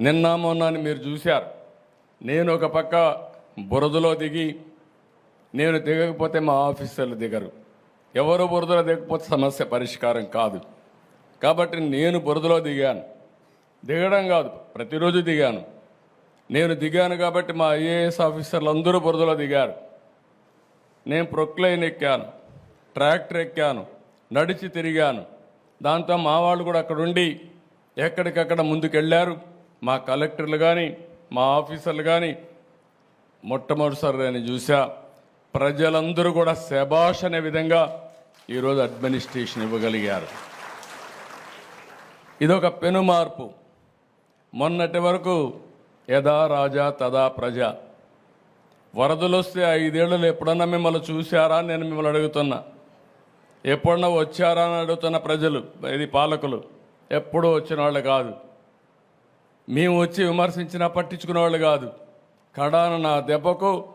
నిన్న మొన్న అని మీరు చూశారు. నేను ఒక పక్క బురదలో దిగి నేను దిగకపోతే మా ఆఫీసర్లు దిగరు. ఎవరు బురదలో దిగకపోతే సమస్య పరిష్కారం కాదు. కాబట్టి నేను బురదలో దిగాను. దిగడం కాదు ప్రతిరోజు దిగాను. నేను దిగాను కాబట్టి మా ఐఏఎస్ ఆఫీసర్లు అందరూ బురదలో దిగారు. నేను ప్రొక్లైన్ ఎక్కాను ట్రాక్టర్ ఎక్కాను నడిచి తిరిగాను. దాంతో మా వాళ్ళు కూడా అక్కడ ఉండి ఎక్కడికక్కడ ముందుకెళ్ళారు మా కలెక్టర్లు కానీ మా ఆఫీసర్లు కానీ మొట్టమొదటిసారి నేను చూసా ప్రజలందరూ కూడా శబాష్ అనే విధంగా ఈరోజు అడ్మినిస్ట్రేషన్ ఇవ్వగలిగారు. ఇదొక పెను మార్పు మొన్నటి వరకు యథా రాజా తదా ప్రజ. వరదలు వస్తే ఐదేళ్ళు ఎప్పుడన్నా మిమ్మల్ని చూశారా అని నేను మిమ్మల్ని అడుగుతున్నా. ఎప్పుడన్నా వచ్చారా అని అడుగుతున్న ప్రజలు ఇది పాలకులు ఎప్పుడూ వచ్చిన వాళ్ళు కాదు. మేము వచ్చి విమర్శించినా పట్టించుకునే వాళ్ళు కాదు. కడాన నా దెబ్బకు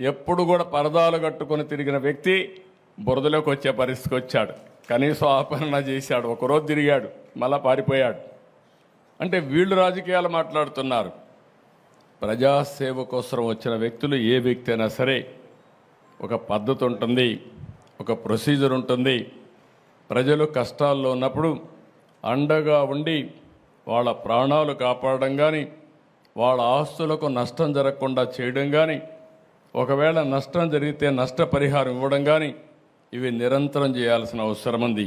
ఎప్పుడు కూడా పరదాలు కట్టుకొని తిరిగిన వ్యక్తి బురదలోకి వచ్చే పరిస్థితికి వచ్చాడు. కనీసం ఆపరణ చేశాడు. ఒకరోజు తిరిగాడు. మళ్ళా పారిపోయాడు. అంటే వీళ్ళు రాజకీయాలు మాట్లాడుతున్నారు. ప్రజాసేవ కోసం వచ్చిన వ్యక్తులు ఏ వ్యక్తి అయినా సరే ఒక పద్ధతి ఉంటుంది ఒక ప్రొసీజర్ ఉంటుంది. ప్రజలు కష్టాల్లో ఉన్నప్పుడు అండగా ఉండి వాళ్ళ ప్రాణాలు కాపాడడం కానీ వాళ్ళ ఆస్తులకు నష్టం జరగకుండా చేయడం కానీ ఒకవేళ నష్టం జరిగితే నష్టపరిహారం ఇవ్వడం కానీ ఇవి నిరంతరం చేయాల్సిన అవసరం ఉంది.